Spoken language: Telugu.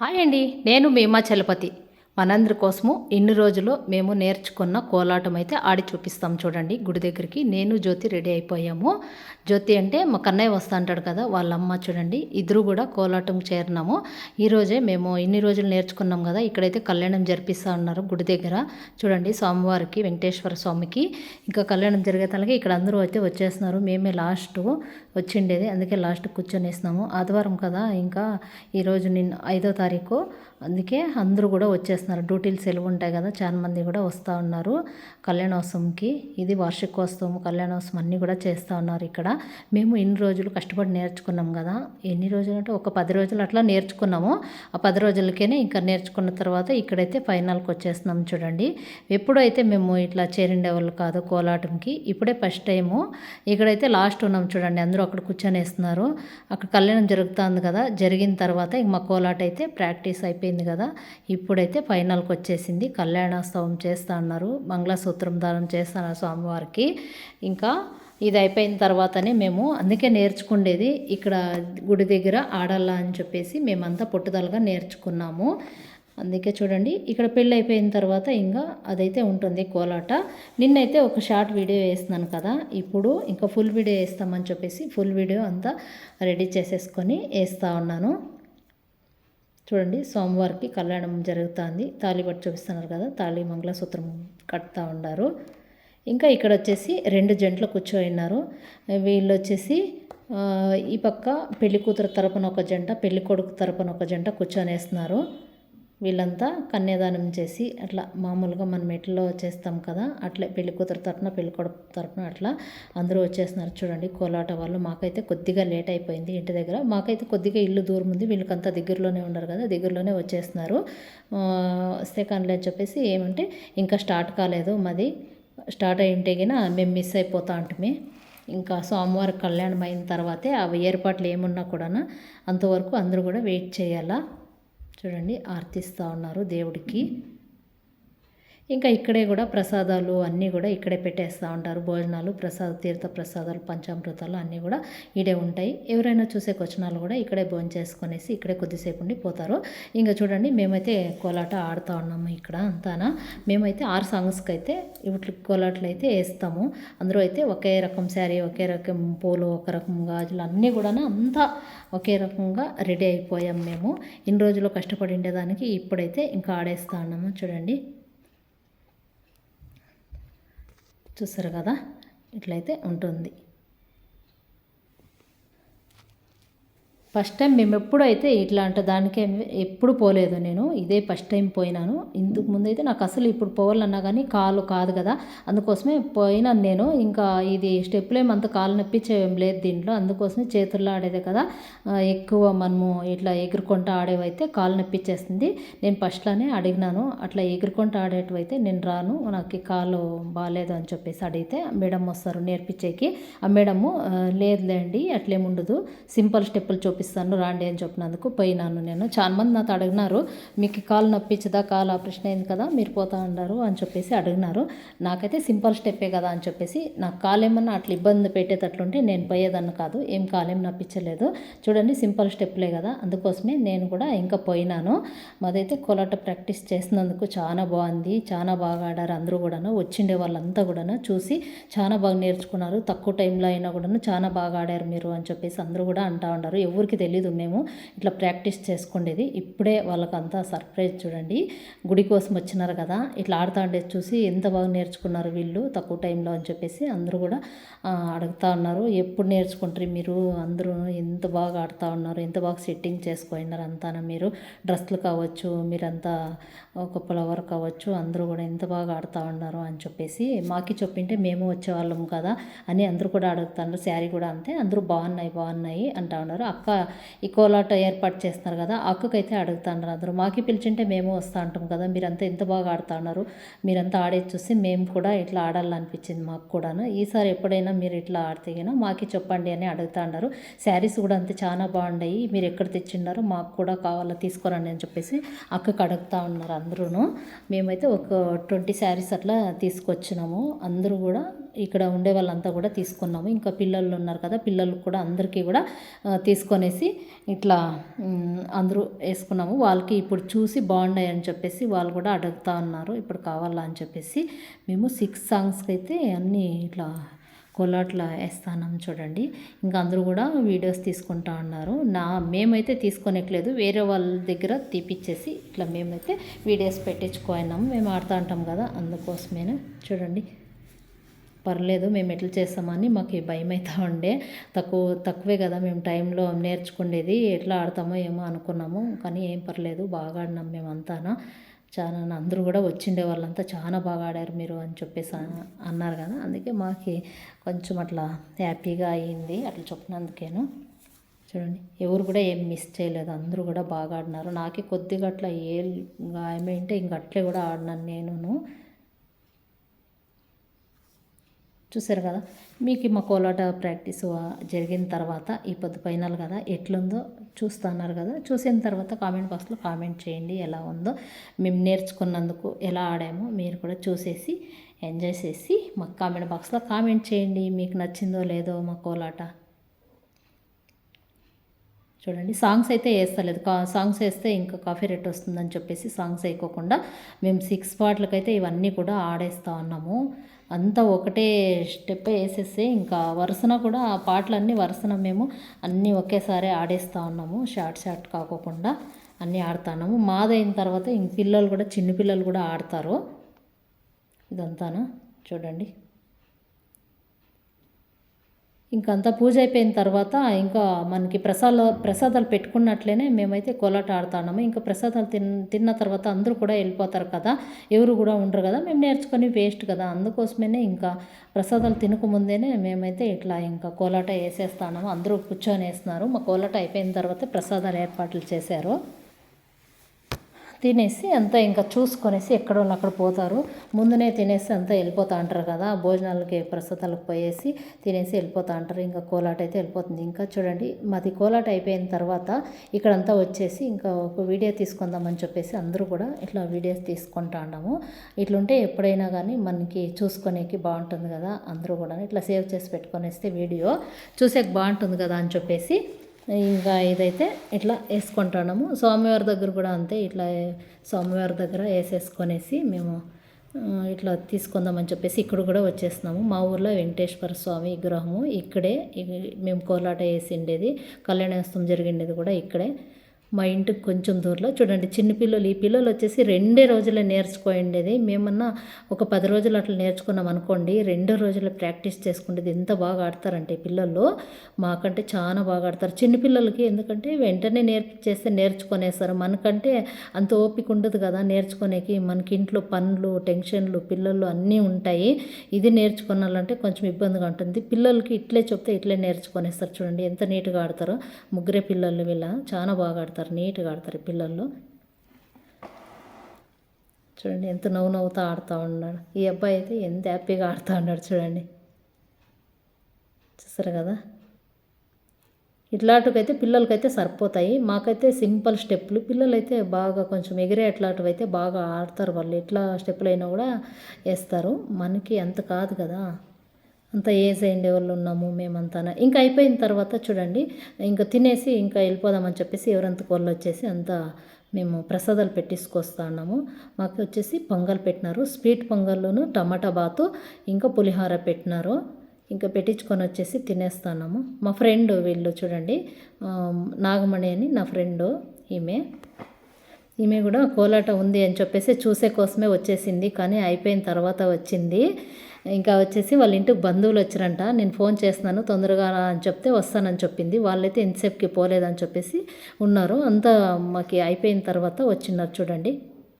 హాయ్ అండి నేను మీ చలపతి. మనందరి కోసము ఇన్ని రోజులు మేము నేర్చుకున్న కోలాటం అయితే ఆడి చూపిస్తాం చూడండి. గుడి దగ్గరికి నేను జ్యోతి రెడీ అయిపోయాము. జ్యోతి అంటే మా కన్నయ్య వస్తా అంటాడు కదా వాళ్ళ అమ్మ చూడండి. ఇద్దరు కూడా కోలాటం చేరినాము. ఈరోజే మేము ఇన్ని రోజులు నేర్చుకున్నాం కదా ఇక్కడైతే కళ్యాణం జరిపిస్తూ ఉన్నారు గుడి దగ్గర. చూడండి స్వామివారికి వెంకటేశ్వర స్వామికి. ఇంకా కళ్యాణం జరిగే తలకి ఇక్కడ అందరూ అయితే వచ్చేస్తున్నారు. మేమే లాస్ట్ వచ్చిండేది అందుకే లాస్ట్ కూర్చొనేసినాము. ఆదివారం కదా ఇంకా ఈరోజు నిన్న ఐదో తారీఖు. అందుకే అందరూ కూడా వచ్చేస్తున్నారు. డ్యూటీలు సెలవు ఉంటాయి కదా చాలా మంది కూడా వస్తూ ఉన్నారు. కళ్యాణోత్సవంకి ఇది వార్షికోత్సవం కళ్యాణోత్సవం అన్నీ కూడా చేస్తూ ఉన్నారు ఇక్కడ. మేము ఇన్ని రోజులు కష్టపడి నేర్చుకున్నాం కదా. ఎన్ని రోజులు అంటే ఒక పది రోజులు అట్లా నేర్చుకున్నాము. ఆ పది రోజులకేనే ఇంకా నేర్చుకున్న తర్వాత ఇక్కడైతే ఫైనల్కి వచ్చేస్తున్నాం చూడండి. ఎప్పుడైతే మేము ఇట్లా చేరిండే వాళ్ళు కాదు కోలాటంకి ఇప్పుడే ఫస్ట్ టైము. ఇక్కడైతే లాస్ట్ ఉన్నాం చూడండి అందరూ అక్కడ కూర్చొని వేస్తున్నారు. అక్కడ కళ్యాణం జరుగుతుంది కదా జరిగిన తర్వాత ఇంక మా కోలాట అయితే ప్రాక్టీస్ అయిపోయింది. కదా. ఇప్పుడైతే ఫైనల్కి వచ్చేసింది కళ్యాణోత్సవం చేస్తా అన్నారు. మంగళసూత్రం దానం చేస్తున్నారు స్వామివారికి. ఇంకా ఇది అయిపోయిన తర్వాతనే మేము అందుకే నేర్చుకుండేది ఇక్కడ గుడి దగ్గర ఆడాలా అని చెప్పేసి మేమంతా పట్టుదలగా నేర్చుకున్నాము. అందుకే చూడండి ఇక్కడ పెళ్ళి అయిపోయిన తర్వాత ఇంకా అదైతే ఉంటుంది కోలాట. నిన్నైతే ఒక షార్ట్ వీడియో వేస్తున్నాను కదా. ఇప్పుడు ఇంకా ఫుల్ వీడియో వేస్తామని చెప్పేసి ఫుల్ వీడియో అంతా రెడీ చేసేసుకొని వేస్తూ ఉన్నాను. చూడండి సోమవారికి కళ్యాణం జరుగుతుంది. తాళిబట్టు చూపిస్తున్నారు కదా తాళి మంగళసూత్రం కడుతూ ఉన్నారు. ఇంకా ఇక్కడ వచ్చేసి రెండు జంటలు కూర్చోయినారు వీళ్ళు వచ్చేసి ఈ పక్క పెళ్ళి కూతురు తరపున ఒక జంట పెళ్ళి కొడుకు తరపున ఒక జంట కూర్చొని వేస్తున్నారు. వీళ్ళంతా కన్యాదానం చేసి అట్లా మామూలుగా మనం మెట్లో చేస్తాం కదా అట్లే పెళ్ళి కూతురు తరపున పెళ్ళి కొడుకు తరపున అట్లా అందరూ వచ్చేస్తున్నారు చూడండి. కోలాట వాళ్ళు మాకైతే కొద్దిగా లేట్ అయిపోయింది ఇంటి దగ్గర. మాకైతే కొద్దిగా ఇల్లు దూరం ఉంది. వీళ్ళకంతా దగ్గరలోనే ఉన్నారు కదా దగ్గరలోనే వచ్చేస్తున్నారు. సెకండ్లే అని చెప్పేసి ఏమంటే ఇంకా స్టార్ట్ కాలేదు మాది. స్టార్ట్ అయ్యింటేగినా మేము మిస్ అయిపోతా అంటమే. ఇంకా సోమవారం కళ్యాణం అయిన తర్వాతే అవి ఏర్పాట్లు ఏమున్నా కూడా అంతవరకు అందరూ కూడా వెయిట్ చేయాలా? చూడండి ఆర్తిస్తూ ఉన్నారు దేవుడికి. ఇంకా ఇక్కడే కూడా ప్రసాదాలు అన్నీ కూడా ఇక్కడే పెట్టేస్తూ ఉంటారు. భోజనాలు ప్రసాద తీర్థ ప్రసాదాలు పంచామృతాలు అన్నీ కూడా ఇడే ఉంటాయి. ఎవరైనా చూసేకి వచ్చిన వాళ్ళు కూడా ఇక్కడే భోజనం చేసుకునేసి ఇక్కడే కొద్దిసేపు ఉండి పోతారు. ఇంకా చూడండి మేమైతే కోలాట ఆడుతూ ఉన్నాము ఇక్కడ అంతానా. మేమైతే ఆరు సాంగ్స్కి అయితే ఇవి కోలాటలు అయితే వేస్తాము. అందరూ అయితే ఒకే రకం శారీ ఒకే రకం పూలు ఒక రకం గాజులు అన్నీ కూడా అంతా ఒకే రకంగా రెడీ అయిపోయాం మేము. ఇన్ని రోజులు కష్టపడి ఉండేదానికి ఇప్పుడైతే ఇంకా ఆడేస్తా ఉన్నాము. చూడండి. చూసారు కదా? ఇట్లయితే ఉంటుంది. ఫస్ట్ టైం మేము ఎప్పుడైతే ఇట్లాంటి దానికి ఎప్పుడు పోలేదు నేను ఇదే ఫస్ట్ టైం పోయినాను. ఇందుకు ముందు అయితే నాకు అసలు ఇప్పుడు పోవాలన్నా కానీ కాలు కాదు కదా. అందుకోసమే పోయినాను నేను. ఇంకా ఇది స్టెప్లు ఏమంత కాలు నొప్పించేం లేదు దీంట్లో. అందుకోసమే చేతుల్లో ఆడేదే కదా. ఎక్కువ మనము ఇట్లా ఎగురుకుంటూ ఆడేవైతే కాలు నొప్పించేస్తుంది నేను ఫస్ట్లోనే అడిగినాను. అట్లా ఎగురుకుంటూ ఆడేటివైతే నేను రాను. నాకు కాలు బాగాలేదు అని చెప్పేసి అడిగితే మేడం వస్తారు నేర్పించేకి. ఆ మేడము లేదులేండి. అట్లేముండదు సింపుల్ స్టెప్పులు చూపి చూపిస్తాను రాండి అని చెప్పినందుకు పోయినాను నేను. చాలా మంది నాతో అడిగినారు మీకు కాలు నొప్పించదా కాలు ఆపరేషన్ అయింది కదా మీరు పోతా ఉన్నారు అని చెప్పేసి అడిగినారు. నాకైతే సింపుల్ స్టెప్పే కదా అని చెప్పేసి నాకు కాలు ఏమన్నా అట్లా ఇబ్బంది పెట్టేటట్లుంటే నేను పోయేదాన్ని కాదు ఏం కాలేం నప్పించలేదు చూడండి సింపుల్ స్టెప్లే కదా. అందుకోసమే నేను కూడా ఇంకా పోయినాను. మాదైతే కోలాట ప్రాక్టీస్ చేసినందుకు చాలా బాగుంది. చాలా బాగా ఆడారు అందరూ కూడాను. వచ్చిండే వాళ్ళంతా కూడాను చూసి చాలా బాగా నేర్చుకున్నారు. తక్కువ టైంలో అయినా కూడాను చాలా బాగా ఆడారు మీరు అని చెప్పేసి అందరూ కూడా అంటూ ఉన్నారు. ఎవరికి ఎవరికి తెలియదు మేము ఇట్లా ప్రాక్టీస్ చేసుకుండేది. ఇప్పుడే వాళ్ళకంతా సర్ప్రైజ్ చూడండి. గుడి కోసం వచ్చినారు కదా ఇట్లా ఆడుతూ ఉండేది చూసి ఎంత బాగా నేర్చుకున్నారు వీళ్ళు తక్కువ టైంలో అని చెప్పేసి అందరూ కూడా అడుగుతూ ఉన్నారు. ఎప్పుడు నేర్చుకుంటారు మీరు? అందరూ ఎంత బాగా ఆడుతూ ఉన్నారు? ఎంత బాగా సెట్టింగ్ చేసుకున్నారు అంతా మీరు? డ్రెస్సులు కావచ్చు మీరంతా ఒక ఫ్లవర్ కావచ్చు అందరూ కూడా ఎంత బాగా ఆడుతూ ఉన్నారు అని చెప్పేసి మాకి చెప్పింటే మేము వచ్చేవాళ్ళం కదా అని అందరూ కూడా అడుగుతున్నారు శారీ కూడా అంతే అందరూ బాగున్నాయి బాగున్నాయి అంటా ఉన్నారు. అక్క ఈ కోలాట ఏర్పాటు చేస్తున్నారు కదా అక్కకైతే అడుగుతున్నారు అందరూ మాకి పిలిచింటే మేము వస్తూ ఉంటాం కదా మీరంతా ఎంత బాగా ఆడుతా ఉన్నారు మీరంతా ఆడేది చూసి మేము కూడా ఇట్లా ఆడాలనిపించింది మాకు కూడాను. ఈసారి ఎప్పుడైనా మీరు ఇట్లా ఆడితే కన్నా మాకి చెప్పండి అని అడుగుతా ఉన్నారు శారీస్ కూడా అంతే చాలా బాగున్నాయి మీరు ఎక్కడ తెచ్చిండారో మాకు కూడా కావాలా తీసుకురండి అని చెప్పేసి అక్కకు అడుగుతూ ఉన్నారు అందరూ మేమైతే ఒక ట్వంటీ శారీస్ అట్లా తీసుకొచ్చినాము. అందరూ కూడా ఇక్కడ ఉండే వాళ్ళంతా కూడా తీసుకున్నాము. ఇంకా పిల్లలు ఉన్నారు కదా పిల్లలు కూడా అందరికీ కూడా తీసుకొనేసి ఇట్లా అందరూ వేసుకున్నాము. వాళ్ళకి ఇప్పుడు చూసి బాగున్నాయి అని చెప్పేసి వాళ్ళు కూడా అడుగుతా ఉన్నారు. ఇప్పుడు కావాలా అని చెప్పేసి మేము సిక్స్ సాంగ్స్కి అయితే అన్నీ ఇట్లా కోలాట్ల వేస్తానం చూడండి. ఇంకా అందరూ కూడా వీడియోస్ తీసుకుంటా ఉన్నారు. నా మేమైతే తీసుకోనట్లేదు. వేరే వాళ్ళ దగ్గర తీపిచ్చేసి ఇట్లా మేమైతే వీడియోస్ పెట్టించుకోయినాము. మేము ఆడుతూ ఉంటాం కదా అందుకోసమేనా? చూడండి. పర్లేదు మేము ఎట్లా చేస్తామని మాకు భయం అవుతా ఉండే. తక్కువ తక్కువే కదా మేము టైంలో నేర్చుకునేది ఎట్లా ఆడతామో ఏమో అనుకున్నాము. కానీ ఏం పర్లేదు బాగా ఆడినాం మేమంతానా. చాలా అందరూ కూడా వచ్చిండే వాళ్ళంతా చాలా బాగా ఆడారు మీరు అని చెప్పేసి అన్నారు కదా. అందుకే మాకు కొంచెం అట్లా హ్యాపీగా అయ్యింది అట్లా చెప్పినందుకేను. చూడండి ఎవరు కూడా ఏం మిస్ చేయలేదు. అందరూ కూడా బాగా ఆడినారు. నాకే కొద్దిగా అట్లా ఏ గాయమైంటే ఇంక అట్లే కూడా ఆడినాను నేనును. చూసారు కదా? మీకు మా కోలాట ప్రాక్టీస్ జరిగిన తర్వాత ఈ పొద్దు ఫైనల్ కదా ఎట్లుందో చూస్తున్నారు కదా? చూసిన తర్వాత కామెంట్ బాక్స్లో కామెంట్ చేయండి ఎలా ఉందో. మేము నేర్చుకున్నందుకు ఎలా ఆడామో మీరు కూడా చూసేసి ఎంజాయ్ చేసి మాకు కామెంట్ బాక్స్లో కామెంట్ చేయండి మీకు నచ్చిందో లేదో మా కోలాట చూడండి సాంగ్స్ అయితే వేస్తలేదు. కా సాంగ్స్ వేస్తే ఇంకా కాఫీ రేట్ వస్తుందని చెప్పేసి సాంగ్స్ వేయకోకుండా మేము సిక్స్ పాటలకైతే ఇవన్నీ కూడా ఆడేస్తూ ఉన్నాము. అంతా ఒకటే స్టెప్ వేసేస్తే ఇంకా వరుసన కూడా ఆ పాటలన్నీ వరుసన మేము అన్నీ ఒకేసారి ఆడేస్తూ ఉన్నాము. షార్ట్ షార్ట్ కాకోకుండా అన్నీ ఆడుతున్నాము మాదైన తర్వాత ఇంక పిల్లలు కూడా చిన్నపిల్లలు కూడా ఆడతారు. ఇదంతాను? చూడండి. ఇంకంతా పూజ అయిపోయిన తర్వాత ఇంకా మనకి ప్రసాద ప్రసాదాలు పెట్టుకున్నట్లనే మేమైతే కోలాట ఆడుతున్నాము. ఇంకా ప్రసాదాలు తిన్ తిన్న తర్వాత అందరూ కూడా వెళ్ళిపోతారు కదా ఎవరు కూడా ఉండరు కదా మేము నేర్చుకొని వేస్ట్ కదా. అందుకోసమేనే ఇంకా ప్రసాదాలు తినకముందేనే మేమైతే ఇట్లా ఇంకా కోలాట వేసేస్తాము అందరూ కూర్చొని వేస్తున్నారు. మా కోలాట అయిపోయిన తర్వాత ప్రసాదాలు ఏర్పాట్లు చేశారు. తినేసి అంతా ఇంకా చూసుకొనేసి ఎక్కడ వాళ్ళు అక్కడ పోతారు. ముందునే తినేసి అంతా వెళ్ళిపోతూ అంటారు కదా. భోజనాలకి ప్రస్తుతాలకు పోయేసి తినేసి వెళ్ళిపోతా అంటారు. ఇంకా కోలాట అయితే వెళ్ళిపోతుంది. ఇంకా చూడండి మాది కోలాట అయిపోయిన తర్వాత ఇక్కడంతా వచ్చేసి ఇంకా ఒక వీడియో తీసుకుందామని చెప్పేసి అందరూ కూడా ఇట్లా వీడియోస్ తీసుకుంటా ఉండము ఇట్లుంటే ఎప్పుడైనా కానీ మనకి చూసుకునేకి బాగుంటుంది కదా. అందరూ కూడా ఇట్లా సేవ్ చేసి పెట్టుకొనేస్తే వీడియో చూసేకి బాగుంటుంది కదా అని చెప్పేసి ఇంకా ఇదైతే ఇట్లా వేసుకుంటున్నాము స్వామివారి దగ్గర కూడా అంతే ఇట్లా స్వామివారి దగ్గర వేసేసుకొనేసి మేము ఇట్లా తీసుకుందామని చెప్పేసి ఇక్కడ కూడా వచ్చేస్తున్నాము మా ఊర్లో వెంకటేశ్వర స్వామి విగ్రహము ఇక్కడే మేము కోలాట వేసిండేది కళ్యాణోత్సవం జరిగిండేది కూడా ఇక్కడే. మా ఇంటికి కొంచెం దూరంలో చూడండి చిన్న పిల్లలు ఈ పిల్లలు వచ్చేసి రెండే రోజులే నేర్చుకోండి మేమన్నా ఒక పది రోజులు అట్లా నేర్చుకున్నాం అనుకోండి రెండో రోజులు ప్రాక్టీస్ చేసుకుంటే ఎంత బాగా ఆడతారంటే పిల్లలు మాకంటే చాలా బాగా ఆడతారు. చిన్న పిల్లలకి ఎందుకంటే వెంటనే నేర్పించేస్తే నేర్చుకునేస్తారు. మనకంటే అంత ఓపిక ఉండదు కదా నేర్చుకునేకి. మనకి ఇంట్లో పనులు టెన్షన్లు పిల్లలు అన్నీ ఉంటాయి. ఇది నేర్చుకోవాలంటే కొంచెం ఇబ్బందిగా ఉంటుంది. పిల్లలకి ఇట్లే చెప్తే ఇట్లే నేర్చుకునేస్తారు. చూడండి ఎంత నీట్గా ఆడతారో. ముగ్గురే పిల్లలు వీళ్ళ చాలా బాగా ఆడతారు. నీట్గా ఆడతారు పిల్లలు. చూడండి ఎంత నవ్వు నవ్వుతూ ఆడుతూ ఉన్నాడు. ఈ అబ్బాయి అయితే ఎంత హ్యాపీగా ఆడుతూ ఉన్నాడు చూడండి. చూసారు కదా? ఇట్లాంటివైతే పిల్లలకైతే సరిపోతాయి. మాకైతే సింపుల్ స్టెప్పులు. పిల్లలైతే బాగా కొంచెం ఎగిరే అట్లాంటివి అయితే బాగా ఆడతారు వాళ్ళు. ఎట్లా స్టెప్పులు అయినా కూడా వేస్తారు. మనకి అంత కాదు కదా? అంత ఏజ్ అయిండే వాళ్ళు ఉన్నాము మేమంతా ఇంకా అయిపోయిన తర్వాత చూడండి ఇంకా తినేసి ఇంకా వెళ్ళిపోదామని చెప్పేసి ఎవరంతకు వాళ్ళు వచ్చేసి అంతా మేము ప్రసాదాలు పెట్టేసుకొస్తా ఉన్నాము. మాకు వచ్చేసి పొంగల్ పెట్టినారు స్వీట్ పొంగల్లోను టమాటా బాతు ఇంకా పులిహోర పెట్టినారు. ఇంకా పెట్టించుకొని వచ్చేసి తినేస్తున్నాము మా ఫ్రెండ్ వీళ్ళు చూడండి నాగమణి అని నా ఫ్రెండు ఈమె. ఈమె కూడా కోలాట ఉంది అని చెప్పేసి చూసే కోసమే వచ్చేసింది కానీ అయిపోయిన తర్వాత వచ్చింది. ఇంకా వచ్చేసి వాళ్ళ ఇంటికి బంధువులు వచ్చారంట. నేను ఫోన్ చేస్తున్నాను తొందరగా అని చెప్తే వస్తానని చెప్పింది. వాళ్ళైతే ఎంతసేపుకి పోలేదని చెప్పేసి ఉన్నారు. అంతా మాకు అయిపోయిన తర్వాత వచ్చిన్నారు చూడండి.